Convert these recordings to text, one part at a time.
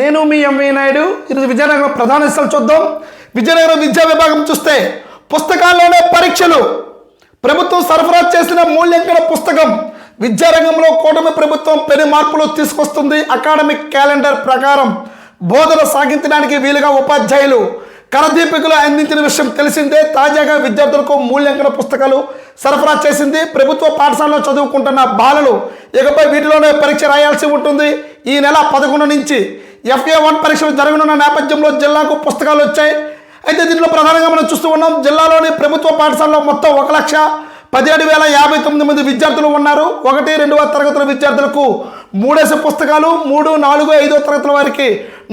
నేను మీ ఎంవీ నాయుడు. ఇది విజయనగరం ప్రధాన విషయాలు చూద్దాం. విజయనగరం విద్యా విభాగం చూస్తే పుస్తకాల్లోనే పరీక్షలు. ప్రభుత్వం సరఫరా చేసిన మూల్యాంకన పుస్తకం. విద్యారంగంలో కూటమి ప్రభుత్వం పెను మార్పులు తీసుకొస్తుంది అకాడమిక్ క్యాలెండర్ ప్రకారం. బోధన సాగించడానికి వీలుగా ఉపాధ్యాయులు. కరదీపికలు అందించిన విషయం తెలిసిందే. తాజాగా విద్యార్థులకు మూల్యాంకన పుస్తకాలు సరఫరా చేసింది. ప్రభుత్వ పాఠశాలలో చదువుకుంటున్న బాలలు. ఇకపై వీటిలోనే పరీక్ష రాయాల్సి ఉంటుంది. ఈ నెల పదకొండు నుంచి ఎఫ్ఏ వన్ పరీక్షలు జరగనున్న నేపథ్యంలో జిల్లాకు పుస్తకాలు వచ్చాయి. అయితే దీంట్లో ప్రధానంగా మనం చూస్తూ ఉన్నాం జిల్లాలోని ప్రభుత్వ పాఠశాలలో మొత్తం ఒక లక్ష పదిహేడు వేల యాభై తొమ్మిది మంది విద్యార్థులు ఉన్నారు. ఒకటి రెండవ తరగతుల విద్యార్థులకు మూడేసి పుస్తకాలు మూడు నాలుగు ఐదో తరగతుల వారికి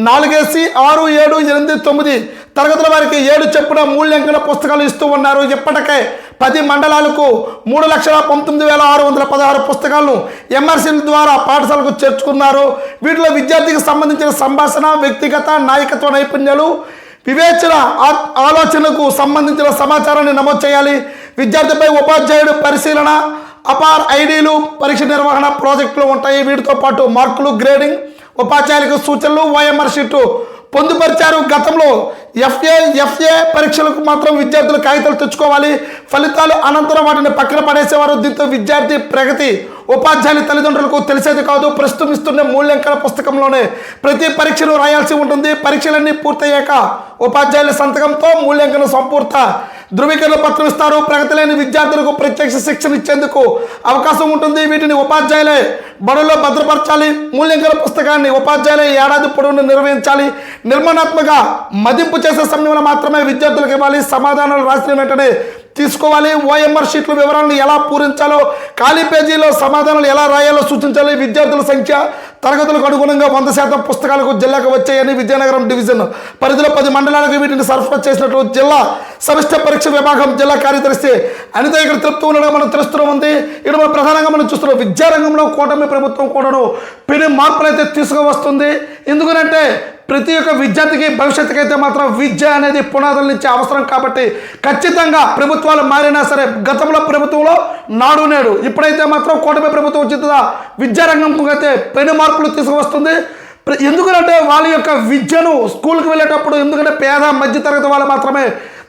నాలుగేసి ఆరు ఏడు ఎనిమిది తొమ్మిది తరగతుల వారికి ఏడు చెప్పున మూల్యాంకన పుస్తకాలు ఇస్తూ ఉన్నారు. ఇప్పటికే పది మండలాలకు మూడు లక్షల పంతొమ్మిది వేల ఆరు వందల పదహారు పుస్తకాలను ఎంఆర్సీల ద్వారా పాఠశాలకు చేర్చుకున్నారు. వీటిలో విద్యార్థికి సంబంధించిన సంభాషణ వ్యక్తిగత నాయకత్వ నైపుణ్యాలు వివేచన ఆ- ఆలోచనకు సంబంధించిన సమాచారాన్ని నమోదు చేయాలి. విద్యార్థిపై ఉపాధ్యాయుడు పరిశీలన అపార్ ఐడీలు పరీక్ష నిర్వహణ ప్రాజెక్టులు ఉంటాయి. వీటితో పాటు మార్కులు గ్రేడింగ్ ఉపాధ్యాయులకు సూచనలు వైఎంఆర్ షీట్లు పొందుపరిచారు. గతంలో ఎఫ్ఏ ఎఫ్ఏ పరీక్షలకు మాత్రం విద్యార్థులు కాగితాలు తెచ్చుకోవాలి. ఫలితాలు అనంతరం వాటిని పక్కన పడేసేవారు. దీంతో విద్యార్థి ప్రగతి ఉపాధ్యాయుల తల్లిదండ్రులకు తెలిసేది కాదు. ప్రస్తుతం ఇస్తున్న మూల్యాంకన పుస్తకంలోనే ప్రతి పరీక్షను రాయాల్సి ఉంటుంది. పరీక్షలన్నీ పూర్తయ్యాక ఉపాధ్యాయుల సంతకంతో మూల్యాంకనం సంపూర్త ధృవీకరణ పత్రం ఇస్తారు. ప్రగతి లేని విద్యార్థులకు ప్రత్యక్ష శిక్షణ ఇచ్చేందుకు అవకాశం ఉంటుంది. వీటిని ఉపాధ్యాయులే బడుల్లో భద్రపరచాలి. మూల్యాంకన పుస్తకాన్ని ఉపాధ్యాయులే ఏడాది పొడవును నిర్వహించాలి. నిర్మాణాత్మక మదింపు చేసే సమయంలో మాత్రమే విద్యార్థులకు ఇవ్వాలి. సమాధానాలు రాసిన వెంటనే తీసుకోవాలి. ఓఎంఆర్ షీట్ల వివరాలను ఎలా పూరించాలో ఖాళీ పేజీలో సమాధానాలు ఎలా రాయాలో సూచించాలి. విద్యార్థుల సంఖ్య తరగతులకు అనుగుణంగా వంద శాతం పుస్తకాలకు జిల్లాకు వచ్చాయని విజయనగరం డివిజన్ పరిధిలో పది మండలాలకు వీటిని సరఫరా చేసినట్లు జిల్లా సమిష్ట పరీక్ష విభాగం జిల్లా కార్యదర్శి అనిత ఇక్కడ తెలుపుతూ ఉండడం మనం తెలుస్తూ ఉంది ఇక్కడ మనం ప్రధానంగా మనం చూస్తున్నాం విద్యారంగంలో కూటమి ప్రభుత్వం కూడాను పెను మార్పులు అయితే తీసుకువస్తుంది. ఎందుకనంటే ప్రతి ఒక్క విద్యార్థికి భవిష్యత్తుకి అయితే మాత్రం విద్య అనేది పునాదుల నుంచి అవసరం కాబట్టి ఖచ్చితంగా ప్రభుత్వాలు మారినా సరే గతంలో ప్రభుత్వంలో నాడు నేడు ఇప్పుడైతే మాత్రం కూటమి ప్రభుత్వం వచ్చిందా విద్యారంగంకు అయితే పెను మార్పులు తీసుకువస్తుంది. ప్ర- ఎందుకంటే వాళ్ళ యొక్క విద్యను స్కూల్కి వెళ్ళేటప్పుడు ఎందుకంటే పేద మధ్యతరగతి వాళ్ళు మాత్రమే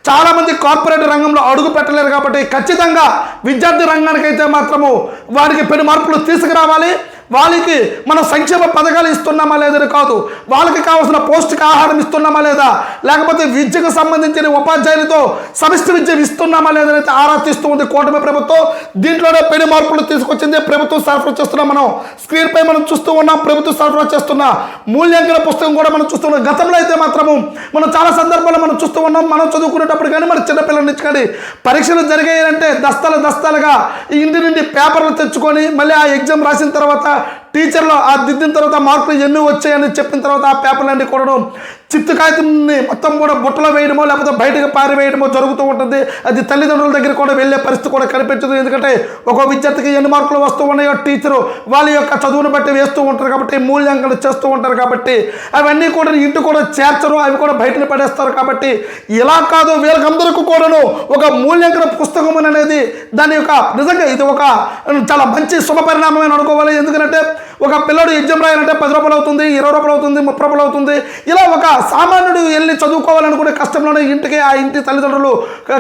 చాలామంది కార్పొరేట్ రంగంలో అడుగు పెట్టలేరు కాబట్టి ఖచ్చితంగా విద్యార్థి రంగానికి అయితే మాత్రము వారికి పెను మార్పులు తీసుకురావాలి. వాళ్ళకి మనం సంక్షేమ పథకాలు ఇస్తున్నామా లేదని కాదు. వాళ్ళకి కావాల్సిన పౌష్టిక ఆహారం ఇస్తున్నామా లేదా? లేకపోతే విద్యకు సంబంధించిన ఉపాధ్యాయులతో సమిష్టి విద్య ఇస్తున్నామా లేదని అయితే ఆరా తీస్తూ ఉంది కూటమి ప్రభుత్వం. దీంట్లోనే పెను మార్పులు తీసుకొచ్చింది ప్రభుత్వం సరఫరా చేస్తున్నాం మనం. స్క్రీన్ పై మనం చూస్తూ ఉన్నాం ప్రభుత్వం సరఫరా చేస్తున్న మూల్యాంకన పుస్తకం కూడా మనం చూస్తున్నాం గతంలో అయితే మాత్రము మనం చాలా సందర్భాల్లో మనం చూస్తూ ఉన్నాం. మనం చదువుకునేటప్పుడు కానీ మన చిన్నపిల్లల నుంచి కానీ పరీక్షలు జరిగాయంటే దస్తాలు దస్తాలుగా ఇంటి నుండి పేపర్లు తెచ్చుకొని మళ్ళీ ఆ ఎగ్జామ్ రాసిన తర్వాత టీచర్లో ఆ దిద్దిన తర్వాత మార్కులు ఎన్ని వచ్చాయని చెప్పిన తర్వాత ఆ పేపర్లన్నీ కొనడం చిత్తు కాగితంని మొత్తం కూడా బుట్టలో వేయడమో లేకపోతే బయటకు పారివేయడమో జరుగుతూ ఉంటుంది. అది తల్లిదండ్రుల దగ్గర కూడా వెళ్ళే పరిస్థితి కూడా కనిపించదు. ఎందుకంటే ఒక విద్యార్థికి ఎన్ని మార్కులు వస్తూ ఉన్నాయో టీచరు వాళ్ళ యొక్క చదువును బట్టి వేస్తూ ఉంటారు కాబట్టి మూల్యాంకనం చేస్తూ ఉంటారు కాబట్టి అవన్నీ కూడా ఇంటి కూడా చేర్చరు అవి కూడా బయటని పడేస్తారు కాబట్టి ఇలా కాదు. వీళ్ళకందరికీ కూడాను ఒక మూల్యాంకన పుస్తకం అనేది దాని యొక్క నిజంగా ఇది ఒక చాలా మంచి శుభ పరిణామం అని అనుకోవాలి. ఎందుకంటే ఒక పిల్లడు ఎగ్జామ్ రాయాలంటే పది రూపాయలు అవుతుంది ఇరవై రూపాయలు అవుతుంది ముప్పై రూపాయలు అవుతుంది. ఇలా ఒక సామాన్యుడు వెళ్ళి చదువుకోవాలనుకునే కష్టంలోనే ఇంటికి ఆ ఇంటి తల్లిదండ్రులు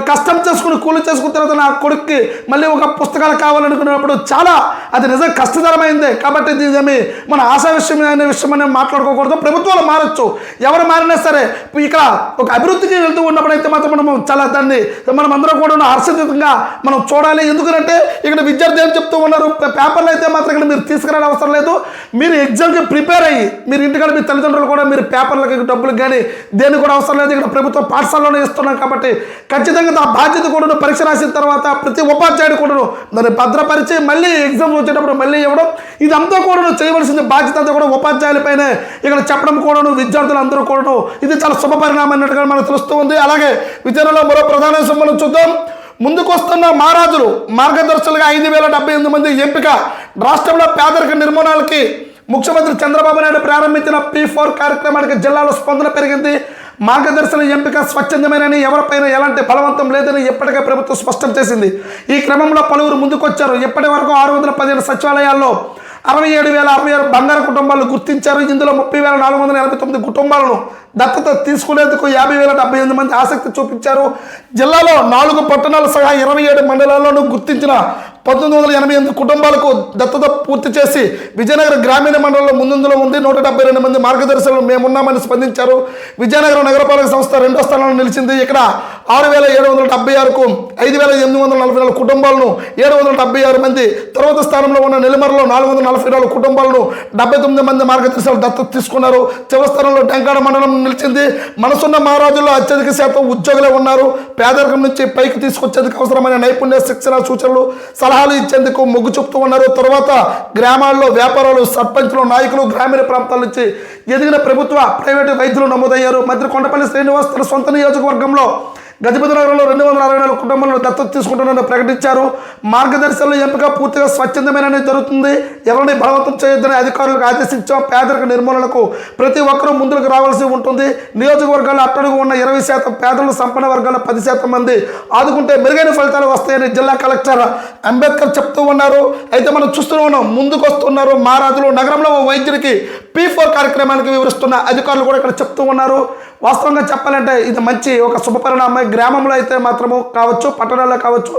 కష్టం చేసుకుని కూలి చేసుకున్న తర్వాత నా కొడుక్కి మళ్ళీ ఒక పుస్తకాలు కావాలనుకున్నప్పుడు చాలా అది నిజం కష్టతరమైందే. కాబట్టి దీని మన ఆశా విషయం అనే విషయం అనేది మాట్లాడుకోకూడదు. ప్రభుత్వాలు మారచ్చు. ఎవరు మారినా సరే ఇక్కడ ఒక అభివృద్ధికి వెళ్తూ ఉన్నప్పుడైతే మాత్రం మనం చాలా దాన్ని మనం అందరం కూడా హర్షితంగా మనం చూడాలి. ఎందుకంటే ఇక్కడ విద్యార్థి ఏం చెప్తూ ఉన్నారు పేపర్లు అయితే మాత్రం ఇక్కడ మీరు తీసుకురాని అవసరం లేదు. మీరు ఎగ్జామ్కి ప్రిపేర్ అయ్యి మీరు ఇంటికాడ మీ తల్లిదండ్రులు కూడా మీరు పేపర్లకి డబ్బులకు కానీ దేనికి కూడా అవసరం లేదు. ఇక్కడ ప్రభుత్వ పాఠశాలలోనే ఇస్తున్నాం కాబట్టి ఖచ్చితంగా ఆ బాధ్యత కూడా పరీక్ష రాసిన తర్వాత ప్రతి ఉపాధ్యాయుడు కూడా దాన్ని భద్రపరిచి మళ్ళీ ఎగ్జామ్ వచ్చేటప్పుడు మళ్ళీ ఇవ్వడం. ఇదంతా కూడా చేయవలసిన బాధ్యత అంతా కూడా ఉపాధ్యాయులపైనే ఇక్కడ చెప్పడం కూడాను విద్యార్థులు అందరూ కూడాను. ఇది చాలా శుభ పరిణామం అన్నట్టుగా మనకు తెలుస్తూ ఉంది. అలాగే విద్యార్థుల్లో మరో ప్రధాన విషయం చూద్దాం. ముందుకు వస్తున్న మహారాజులు మార్గదర్శులుగా ఐదు వేల డెబ్బై ఎనిమిది మంది ఎంపిక రాష్ట్రంలో పేదరిక నిర్మూలనకి ముఖ్యమంత్రి చంద్రబాబు నాయుడు ప్రారంభించిన పీ ఫోర్ కార్యక్రమానికి జిల్లాలో స్పందన పెరిగింది. మార్గదర్శన ఎంపిక స్వచ్ఛందమేనని ఎవరిపైన ఎలాంటి బలవంతం లేదని ఇప్పటికే ప్రభుత్వం స్పష్టం చేసింది. ఈ క్రమంలో పలువురు ముందుకొచ్చారు. ఇప్పటి వరకు ఆరు వందల పదిహేను సచివాలయాల్లో అరవై ఏడు వేల అరవై ఆరు బంగారు కుటుంబాలను గుర్తించారు. ఇందులో ముప్పై వేల నాలుగు వందల ఎనభై తొమ్మిది కుటుంబాలను దత్తత తీసుకునేందుకు యాభై వేల డెబ్బై ఎనిమిది మంది ఆసక్తి చూపించారు. జిల్లాలో నాలుగు పట్టణాలు సహా ఇరవై ఏడు మండలాల్లోనూ గుర్తించిన పంతొమ్మిది వందల ఎనభై ఎనిమిది కుటుంబాలకు దత్తత పూర్తి చేసి విజయనగర గ్రామీణ మండలంలో ముందులో ఉంది. నూట డెబ్బై రెండు మంది మార్గదర్శకులు మేమున్నామని స్పందించారు. విజయనగరం నగరపాలక సంస్థ రెండో స్థానంలో నిలిచింది. ఇక్కడ ఆరు వేల ఏడు వందల డెబ్బై ఆరుకు ఐదు వేల ఎనిమిది వందల నలభై నాలుగు కుటుంబాలను ఏడు వందల డెబ్బై ఆరు మంది తర్వాత స్థానంలో ఉన్న నెల్లిమరలో నాలుగు వందల నలభై నాలుగు కుటుంబాలను డెబ్బై తొమ్మిది మంది మార్గదర్శకులు దత్తత తీసుకున్నారు. చివరి స్థానంలో టెంకాడ మండలం నిలిచింది. మనసున్న మహారాజుల్లో అత్యధిక శాతం ఉద్యోగులే ఉన్నారు. పేదరికం నుంచి పైకి తీసుకొచ్చేందుకు అవసరమైన నైపుణ్య శిక్షణ సూచనలు సలహాలు ఇచ్చేందుకు మొగ్గు చూపుతూ ఉన్నారు. తర్వాత గ్రామాల్లో వ్యాపారాలు సర్పంచులు నాయకులు గ్రామీణ ప్రాంతాల నుంచి ఎదిగిన ప్రభుత్వ ప్రైవేటు వైద్యులు నమోదయ్యారు. మంత్రి కొండపల్లి శ్రీనివాస్ తన సొంత నియోజకవర్గంలో గజపతి నగరంలో రెండు వందల అరవై నాలుగు కుటుంబాలను దత్తత తీసుకుంటున్నారని ప్రకటించారు. మార్గదర్శకుల ఎంపిక పూర్తిగా స్వచ్ఛందమైన జరుగుతుంది. ఎవరిని బలవంతం చేయొద్దని అధికారులకు ఆదేశించాం. పేదరిక నిర్మూలనకు ప్రతి ఒక్కరూ ముందుకు రావాల్సి ఉంటుంది. నియోజకవర్గాల్లో అట్టడుగు ఉన్న ఇరవై శాతం పేదలు సంపన్న వర్గాల పది శాతం మంది. ఆదుకుంటే మెరుగైన ఫలితాలు వస్తాయని జిల్లా కలెక్టర్ అంబేద్కర్ చెప్తూ ఉన్నారు. అయితే మనం చూస్తూ ఉన్నాం. ముందుకు వస్తున్నారు మహారాజులు నగరంలో ఓ వైద్యుడికి పీ ఫోర్ కార్యక్రమానికి వివరిస్తున్న అధికారులు కూడా ఇక్కడ చెప్తూ ఉన్నారు. వాస్తవంగా చెప్పాలంటే ఇది మంచి ఒక శుభపరిణామం గ్రామంలో అయితే మాత్రము కావచ్చు పట్టణాల్లో కావచ్చు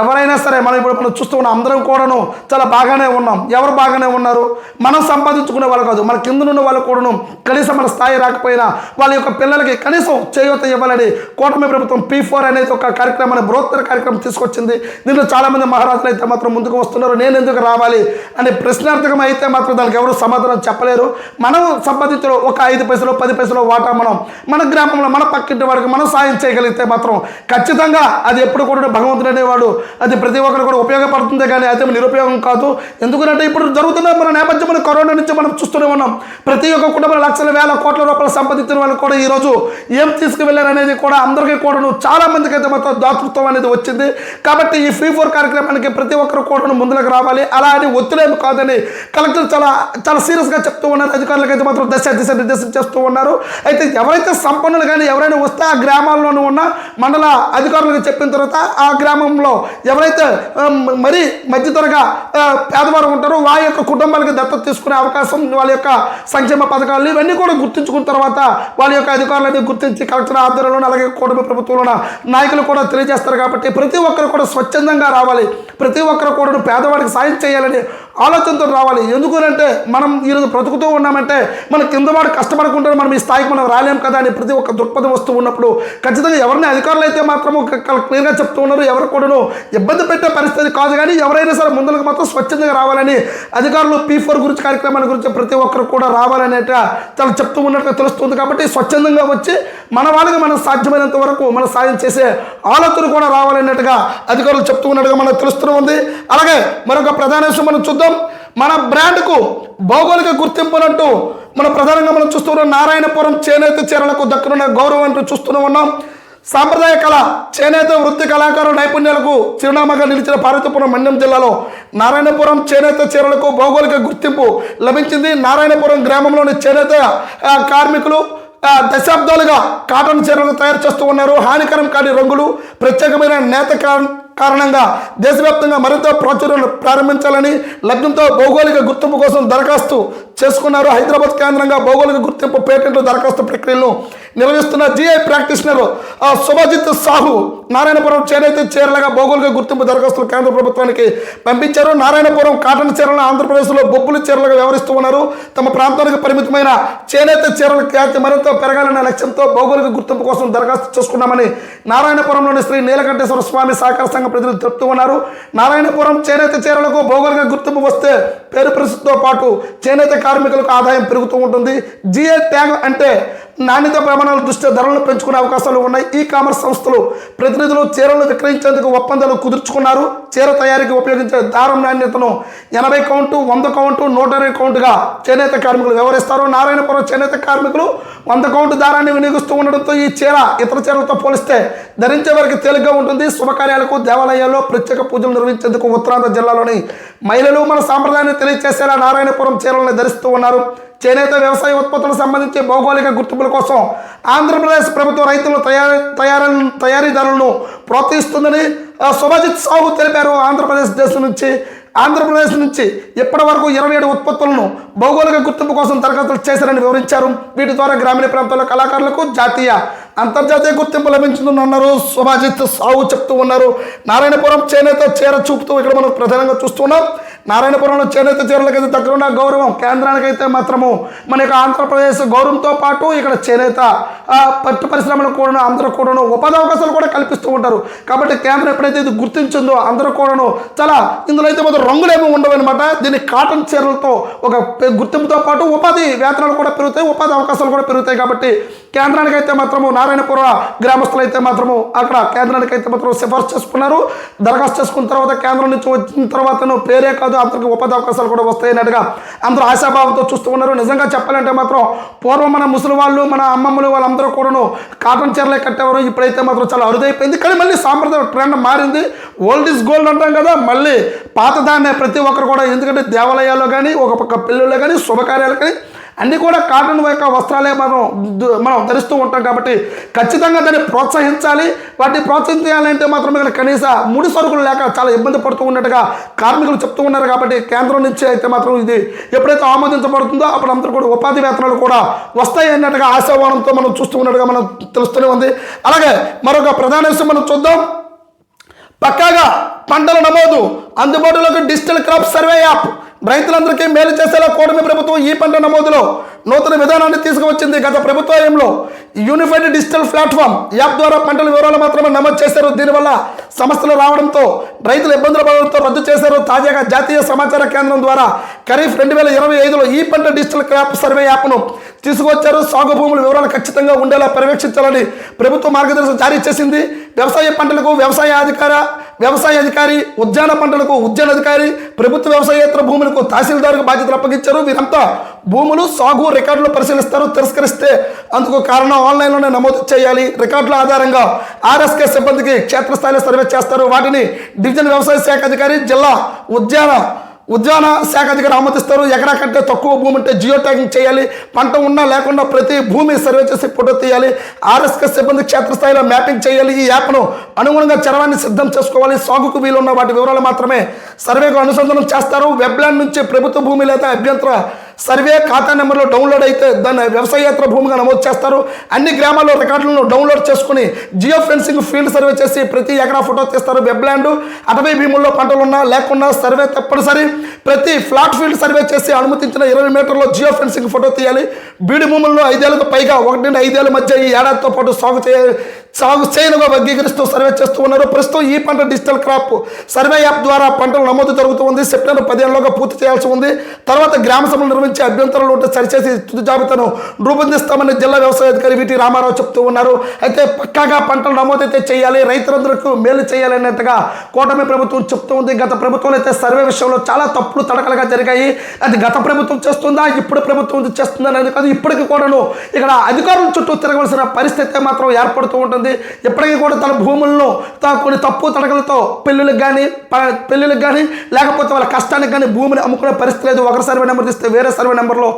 ఎవరైనా సరే మనం ఇప్పుడు మనం చూస్తూ ఉన్నాం అందరం కూడాను చాలా బాగానే ఉన్నాం. ఎవరు బాగానే ఉన్నారు? మనం సంపాదించుకునే వాళ్ళు కాదు మన కింద ఉన్న వాళ్ళు కూడాను కనీసం మన స్థాయి రాకపోయినా వాళ్ళ యొక్క పిల్లలకి కనీసం చేయూత ఇవ్వాలని కూటమి ప్రభుత్వం పీ ఫోర్ అనేది ఒక కార్యక్రమాన్ని బృహత్తర కార్యక్రమం తీసుకొచ్చింది. దీంట్లో చాలామంది మహారాజులు అయితే మాత్రం ముందుకు వస్తున్నారు. నేను ఎందుకు రావాలి అనే ప్రశ్నార్థకం అయితే మాత్రం దానికి ఎవరు సమాధానం చెప్పలేరు. మనం సంపాదించిన ఒక ఐదు పైసలు పది పైసలు వాటా మనం మన గ్రామంలో మన పక్కింటి వారికి మనం సాయం చేయగలిగితే మాత్రం ఖచ్చితంగా అది ఎప్పుడు కూడా భగవంతుడు అనేవాడు. అది ప్రతి ఒక్కరు కూడా ఉపయోగపడుతుంది కానీ అయితే నిరుపయోగం కాదు. ఎందుకంటే ఇప్పుడు జరుగుతున్న మన నేపథ్యం కరోనా నుంచి మనం చూస్తూనే ఉన్నాం. ప్రతి ఒక్క కుటుంబం లక్షల వేల కోట్ల రూపాయలు సంపాదించిన వాళ్ళు కూడా ఈరోజు ఏం తీసుకువెళ్ళారు అనేది కూడా అందరికీ కూడాను చాలా మందికి అయితే మాత్రం దాతృత్వం అనేది వచ్చింది. కాబట్టి ఈ ఫ్రీ ఫోర్ కార్యక్రమానికి ప్రతి ఒక్కరు కూడాను ముందుకు రావాలి. అలా అని ఒత్తిడేమి కాదని కలెక్టర్ చాలా చాలా సీరియస్గా చెప్తూ ఉన్నారు. అధికారులకు అయితే మాత్రం దశ దిశ నిర్దేశం చేస్తూ ఉన్నారు. అయితే ఎవరైతే సంపన్నులు కానీ ఎవరైనా వస్తే ఆ గ్రామాల్లోనూ ఉన్న మండల అధికారులకు చెప్పిన తర్వాత ఆ గ్రామంలో ఎవరైతే మరి మరీ మధ్యతరగా పేదవారు ఉంటారో వారి యొక్క కుటుంబాలకు దత్తత తీసుకునే అవకాశం వాళ్ళ యొక్క సంక్షేమ పథకాలు ఇవన్నీ కూడా గుర్తించుకున్న తర్వాత వాళ్ళ యొక్క అధికారులని గుర్తించి కలెక్టర్ ఆధ్వర్యంలో అలాగే కూటమి ప్రభుత్వంలో నాయకులు కూడా తెలియజేస్తారు కాబట్టి ప్రతి ఒక్కరు కూడా స్వచ్ఛందంగా రావాలి. ప్రతి ఒక్కరు కూడా పేదవాడికి సాయం చేయాలని ఆలోచనతో రావాలి. ఎందుకనంటే మనం ఈరోజు బ్రతుకుతూ ఉన్నామంటే మన కింద వాడు మనం ఈ స్థాయికి మనం రాలేం కదా అని ప్రతి ఒక్క దృక్పథం వస్తూ ఉన్నప్పుడు ఖచ్చితంగా ఎవరిని అధికారులు అయితే మాత్రం క్లియర్గా చెప్తూ ఉన్నారు ఎవరు కూడాను ఇబ్బంది పెట్టే పరిస్థితి కాదు కానీ ఎవరైనా సరే ముందులకు మాత్రం స్వచ్ఛందంగా రావాలని అధికారులు పీ ఫోర్ గురించి కార్యక్రమాల గురించి ప్రతి ఒక్కరు కూడా రావాలనేట చాలా చెప్తూ ఉన్నట్టుగా తెలుస్తుంది కాబట్టి స్వచ్ఛందంగా వచ్చి మన వాళ్ళకి మనం సాధ్యమైనంత వరకు మనం సాయం చేసే ఆలోచన కూడా రావాలన్నట్టుగా అధికారులు చెప్తూ ఉన్నట్టుగా మనకు తెలుస్తూ ఉంది. అలాగే మరొక ప్రధాన విషయం మనం చూద్దాం. మన బ్రాండ్కు భౌగోళిక గుర్తింపునంటూ మన ప్రధానంగా మనం చూస్తున్న నారాయణపురం చేనేత చీరలకు దక్కనున్న గౌరవం అంటూ చూస్తూనే ఉన్నాం. సాంప్రదాయ కళ చేనేత వృత్తి కళాకారు నైపుణ్యాలకు చిరునామాగా నిలిచిన పార్వతీపురం మండ్యం జిల్లాలో నారాయణపురం చేనేత చీరలకు భౌగోళిక గుర్తింపు లభించింది. నారాయణపురం గ్రామంలోని చేనేత కార్మికులు దశాబ్దాలుగా కాటన్ చీరలు తయారు చేస్తూ ఉన్నారు. హానికరం కాని రంగులు ప్రత్యేకమైన నేత కారణంగా దేశవ్యాప్తంగా మరింత ప్రాచుర్యం ప్రారంభించాలని లగ్నంతో భౌగోళిక గుర్తింపు కోసం దరఖాస్తు చేసుకున్నారు. హైదరాబాద్ కేంద్రంగా భౌగోళిక గుర్తింపు పేటెంట్లు దరఖాస్తు ప్రక్రియలను నిర్వహిస్తున్న జిఐ ప్రాక్టీషనర్ ఆ, శుభజిత్ సాహు నారాయణపురం చేనేత చీరలుగా భౌగోళిక గుర్తింపు దరఖాస్తులు కేంద్ర ప్రభుత్వానికి పంపించారు. నారాయణపురం కాటన్ చీరలను ఆంధ్రప్రదేశ్లో బొబ్బుల చీరలుగా వ్యవహరిస్తూ ఉన్నారు. తమ ప్రాంతానికి పరిమితమైన చేనేత చీరల ఖ్యాతి మరింత పెరగాలనే లక్ష్యంతో భౌగోళిక గుర్తింపు కోసం దరఖాస్తు చేసుకున్నామని నారాయణపురంలోని శ్రీ నీలకంఠేశ్వర స్వామి సహకార సంఘ ప్రతినిధులు చెప్తూ ఉన్నారు. నారాయణపురం చేనేత చీరలకు భౌగోళిక గుర్తింపు వస్తే పేరు ప్రసిద్ధితో పాటు చేనేత కార్మికులకు ఆదాయం పెరుగుతూ ఉంటుంది. జిఏ ట్యాగ్ అంటే నాణ్యత ప్రమాణాల దృష్ట్యా ధరలను పెంచుకునే అవకాశాలు ఉన్నాయి. ఈ కామర్స్ సంస్థలు ప్రతినిధులు చీరలను విక్రయించేందుకు ఒప్పందాలు కుదుర్చుకున్నారు. చీర తయారీకి ఉపయోగించే దారం నాణ్యతను ఎనభై కౌంటు వంద కౌంటు నూట ఇరవై కౌంటుగా చేనేత కార్మికులు వ్యవహరిస్తారు. నారాయణపురం చేనేత కార్మికులు వంద కౌంటు దారాన్ని వినియోగిస్తూ ఉండడంతో ఈ చీర ఇతర చీరలతో పోలిస్తే ధరించే వారికి తేలిగ్గా ఉంటుంది. శుభకార్యాలకు దేవాలయాల్లో ప్రత్యేక పూజలు నిర్వహించేందుకు ఉత్తరాంధ్ర జిల్లాలోని మహిళలు మన సాంప్రదాయాన్ని తెలియజేసేలా నారాయణపురం చీరలను చేస్తూ ఉన్నారు. చేనేత వ్యవసాయ ఉత్పత్తులకు సంబంధించి భౌగోళిక గుర్తింపుల కోసం ఆంధ్రప్రదేశ్ ప్రభుత్వం రైతులు తయారీ తయారీ తయారీదారులను ప్రోత్సహిస్తుందని సుభజిత్ సాగు సాహు తెలిపారు. ఆంధ్రప్రదేశ్ దేశం నుంచి ఆంధ్రప్రదేశ్ నుంచి ఇప్పటి వరకు ఇరవై ఏడు ఉత్పత్తులను భౌగోళిక గుర్తింపు కోసం దరఖాస్తులు చేశారని వివరించారు. వీటి ద్వారా గ్రామీణ ప్రాంతాల కళాకారులకు జాతీయ అంతర్జాతీయ గుర్తింపు లభించిందని అన్నారు. శుభాజిత్ సావు చెప్తూ ఉన్నారు. నారాయణపురం చేనేత చీర చూపుతూ ఇక్కడ మనం ప్రధానంగా చూస్తున్నాం. నారాయణపురంలో చేనేత చీరలకైతే దగ్గర ఉన్న గౌరవం కేంద్రానికైతే మాత్రము మన యొక్క ఆంధ్రప్రదేశ్ గౌరవంతో పాటు ఇక్కడ చేనేత పట్టు పరిశ్రమలు కూడా అందరూ కూడాను ఉపాధి అవకాశాలు కూడా కల్పిస్తూ ఉంటారు. కాబట్టి కేంద్రం ఎప్పుడైతే ఇది గుర్తించిందో అందరూ కూడాను చాలా ఇందులో అయితే మొదలు రంగులేమో ఉండవన్నమాట. దీన్ని కాటన్ చీరలతో ఒక గుర్తింపుతో పాటు ఉపాధి వేతనాలు కూడా పెరుగుతాయి ఉపాధి అవకాశాలు కూడా పెరుగుతాయి కాబట్టి కేంద్రానికి అయితే మాత్రము నారాయణపుర గ్రామస్తులు అయితే మాత్రము అక్కడ కేంద్రానికి అయితే మాత్రం సిఫార్సు చేసుకున్నారు. దరఖాస్తు చేసుకున్న తర్వాత కేంద్రం నుంచి వచ్చిన తర్వాత పేరే కాదు అందరికి ఉపాధి అవకాశాలు కూడా వస్తాయన్నట్టుగా అందరూ ఆశాభావంతో చూస్తూ ఉన్నారు. నిజంగా చెప్పాలంటే మాత్రం పూర్వం మన ముసలి వాళ్ళు మన అమ్మమ్మలు వాళ్ళందరూ కూడాను కాటన్ చీరలే కట్టేవారు. ఇప్పుడైతే మాత్రం చాలా అరుదైపోయింది. కానీ మళ్ళీ సాంప్రదాయం ట్రెండ్ మారింది. ఓల్డ్ ఇస్ గోల్డ్ అంటాం కదా మళ్ళీ పాత ఆమె ప్రతి ఒక్కరు కూడా. ఎందుకంటే దేవాలయాల్లో కానీ ఒక పక్క పెళ్ళిళ్ళు కానీ శుభకార్యాలు కానీ అన్నీ కూడా కాటన్ యొక్క వస్త్రాలే మనం మనం ధరిస్తూ ఉంటాం కాబట్టి ఖచ్చితంగా దాన్ని ప్రోత్సహించాలి. వాటిని ప్రోత్సహించాలంటే మాత్రం ఇక్కడ కనీస ముడి సరుకులు లేక చాలా ఇబ్బంది పడుతూ ఉన్నట్టుగా కార్మికులు చెప్తూ ఉన్నారు కాబట్టి కేంద్రం నుంచి అయితే మాత్రం ఇది ఎప్పుడైతే ఆమోదించబడుతుందో అప్పుడు అందరూ కూడా ఉపాధి వేతనాలు కూడా వస్తాయి అన్నట్టుగా ఆశావానంతో మనం చూస్తూ ఉన్నట్టుగా మనం తెలుస్తూనే ఉంది. అలాగే మరొక ప్రధాన విషయం మనం చూద్దాం. పక్కాగా పంటల నమోదు. అందుబాటులోకి డిజిటల్ క్రాప్ సర్వే యాప్. రైతులందరికీ మేలు చేసేలా కూటమి ప్రభుత్వం ఈ పంట నమోదులో నూతన విధానాన్ని తీసుకువచ్చింది గత ప్రభుత్వంలో యూనిఫైడ్ డిజిటల్ ప్లాట్ఫామ్ యాప్ ద్వారా పంటల వివరాలు మాత్రమే నమోదు చేశారు. దీనివల్ల సమస్యలు రావడంతో రైతులు ఇబ్బందులు పడడంతో రద్దు చేశారు. తాజాగా జాతీయ సమాచార కేంద్రం ద్వారా ఖరీఫ్ రెండు వేల ఇరవై ఐదులో ఈ పంట డిజిటల్ క్రాప్ సర్వే యాప్ను తీసుకొచ్చారు. సాగు భూముల వివరాలు ఖచ్చితంగా ఉండేలా పర్యవేక్షించాలని ప్రభుత్వ మార్గదర్శనం జారీ చేసింది. వ్యవసాయ పంటలకు వ్యవసాయ అధికార వ్యవసాయ అధికారి ఉద్యాన పంటలకు ఉద్యాన అధికారి ప్రభుత్వ వ్యవసాయేతర భూములకు తహసీల్దారుకు బాధ్యతలు అప్పగించారు. వీరంతా భూములు సాగు రికార్డులు పరిశీలిస్తారు. తిరస్కరిస్తే అందుకు కారణం ఆన్లైన్లోనే నమోదు చేయాలి. రికార్డుల ఆధారంగా ఆర్ఎస్కే సిబ్బందికి క్షేత్రస్థాయిలో సర్వే చేస్తారు. వాటిని డివిజన్ వ్యవసాయ శాఖ అధికారి జిల్లా ఉద్యాన ఉద్యాన శాఖ అధికారి అనుమతిస్తారు. ఎకరా కంటే తక్కువ భూమి ఉంటే జియో ట్యాగింగ్ చేయాలి. పంట ఉన్నా లేకుండా ప్రతి భూమి సర్వే చేసి ఫోటో తీయాలి. ఆర్ఎస్కే సిబ్బంది క్షేత్రస్థాయిలో మ్యాపింగ్ చేయాలి. ఈ యాప్ను అనుగుణంగా చరవాన్ని సిద్ధం చేసుకోవాలి. సాగుకు వీలున్న వాటి వివరాలు మాత్రమే సర్వేకు అనుసంధానం చేస్తారు. వెబ్లాండ్ నుంచి ప్రభుత్వ భూమి లేదా అభ్యంతర సర్వే ఖాతా నెంబర్లో డౌన్లోడ్ అయితే దాన్ని వ్యవసాయేతర భూమిగా నమోదు చేస్తారు. అన్ని గ్రామాల్లో రికార్డులను డౌన్లోడ్ చేసుకుని జియో ఫెన్సింగ్ ఫీల్డ్ సర్వే చేసి ప్రతి ఎకరా ఫోటో తీస్తారు. వెబ్లాండ్ అటవీ భూముల్లో పంటలు ఉన్నా లేకున్నా సర్వే తప్పనిసరి. ప్రతి ఫ్లాట్ ఫీల్డ్ సర్వే చేసి అనుమతించిన ఇరవై మీటర్లో జియో ఫెన్సింగ్ ఫోటో తీయాలి. బీడి భూముల్లో ఐదేళ్ళకు పైగా ఒకటి నుండి ఐదేళ్ళ మధ్య ఈ ఏడాదితో పాటు సాగు చేయ సాగు చేయనుగా వర్గీకరిస్తూ సర్వే చేస్తూ ఉన్నారు. ప్రస్తుతం ఈ పంట డిజిటల్ క్రాప్ సర్వే యాప్ ద్వారా పంటలు నమోదు జరుగుతూ ఉంది. సెప్టెంబర్ పదిహేనులోగా పూర్తి చేయాల్సి ఉంది. తర్వాత గ్రామ సభలు నిర్వహించే అభ్యంతరాలు ఉంటే సరిచేసి తుది జాబితాను రూపొందిస్తామని జిల్లా వ్యవసాయ అధికారి విటి రామారావు చెప్తూ ఉన్నారు. అయితే పక్కాగా పంటలు నమోదు అయితే చేయాలి. రైతులందరికీ మేలు చేయాలి అన్నట్టుగా కూటమి ప్రభుత్వం చెప్తూ ఉంది. గత ప్రభుత్వం అయితే సర్వే విషయంలో చాలా తప్పులు తడకలుగా జరిగాయి. అది గత ప్రభుత్వం చేస్తుందా ఇప్పుడు ప్రభుత్వం చేస్తుందా అనేది కాదు. ఇప్పటికీ కూడాను ఇక్కడ అధికారుల చుట్టూ తిరగవలసిన పరిస్థితి మాత్రం ఏర్పడుతూ ఉంటుంది. ఇప్పటికీ కూడా తన భూముల్లో తన కొన్ని తప్పు తడకలతో పెళ్ళిళ్ళకి కానీ పెళ్ళిళ్ళకి కానీ లేకపోతే వాళ్ళ కష్టానికి కానీ భూమిని అమ్ముకునే పరిస్థితి లేదు. ఒకరి సర్వే నెంబర్ తీస్తే వేరే సర్వే నెంబర్లో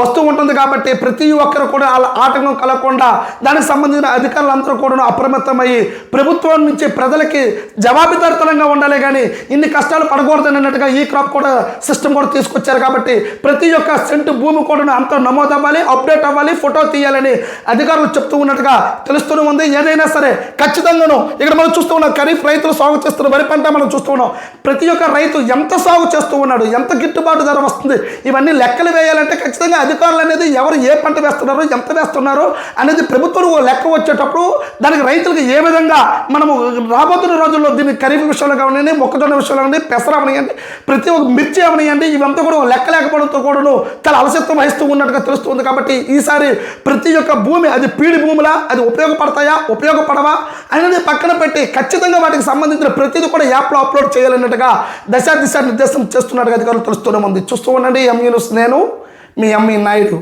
వస్తూ ఉంటుంది కాబట్టి ప్రతి ఒక్కరు కూడా వాళ్ళ ఆటంకం కలగకుండా దానికి సంబంధించిన అధికారులందరూ కూడా అప్రమత్తమయ్యి ప్రభుత్వం నుంచి ప్రజలకి జవాబుదారితనంగా ఉండాలి కానీ ఇన్ని కష్టాలు పడకూడదని అన్నట్టుగా ఈ క్రాప్ కూడా సిస్టమ్ కూడా తీసుకొచ్చారు కాబట్టి ప్రతి ఒక్క సెంటు భూమి కూడా అంత నమోదు అవ్వాలి అప్డేట్ అవ్వాలి ఫోటో తీయాలని అధికారులు చెప్తూ ఉన్నట్టుగా తెలుస్తూనే ఉంది. ఏదైనా సరే ఖచ్చితంగాను ఇక్కడ మనం చూస్తూ ఉన్నాం ఖరీఫ్ రైతులు సాగు చేస్తున్న వరి పంట మనం చూస్తూ ఉన్నాం. ప్రతి ఒక్క రైతు ఎంత సాగు చేస్తూ ఉన్నాడు ఎంత గిట్టుబాటు ధర వస్తుంది ఇవన్నీ లెక్కలు వేయాలంటే ఖచ్చితంగా అధికారులు అనేది ఎవరు ఏ పంట వేస్తున్నారు ఎంత వేస్తున్నారో అనేది ప్రభుత్వం ఓ లెక్క వచ్చేటప్పుడు దానికి రైతులకు ఏ విధంగా మనము రాబోతున్న రోజుల్లో దీన్ని ఖరీఫ్ విషయంలో కానివ్వండి మొక్కజొన్న విషయంలో కానీ పెసర అవనియండి ప్రతి ఒక్క మిర్చి అవనియండి ఇవంతా కూడా లెక్క లేకపోవడంతో కూడాను చాలా అలసత్వం వహిస్తూ ఉన్నట్టుగా తెలుస్తుంది కాబట్టి ఈసారి ప్రతి ఒక్క భూమి అది పీడి భూములా అది ఉపయోగపడతాయా ఉపయోగపడవా? అనేది పక్కన పెట్టి ఖచ్చితంగా వాటికి సంబంధించిన ప్రతిదీ కూడా యాప్లో అప్లోడ్ చేయాలన్నట్టుగా దశా దిశ నిర్దేశం చేస్తున్నట్టుగా అధికారులు తెలుస్తూనే ఉంది. చూస్తూ ఉండండి ఎంఈ న్యూస్ నేను మీ ఎంఈ నాయుడు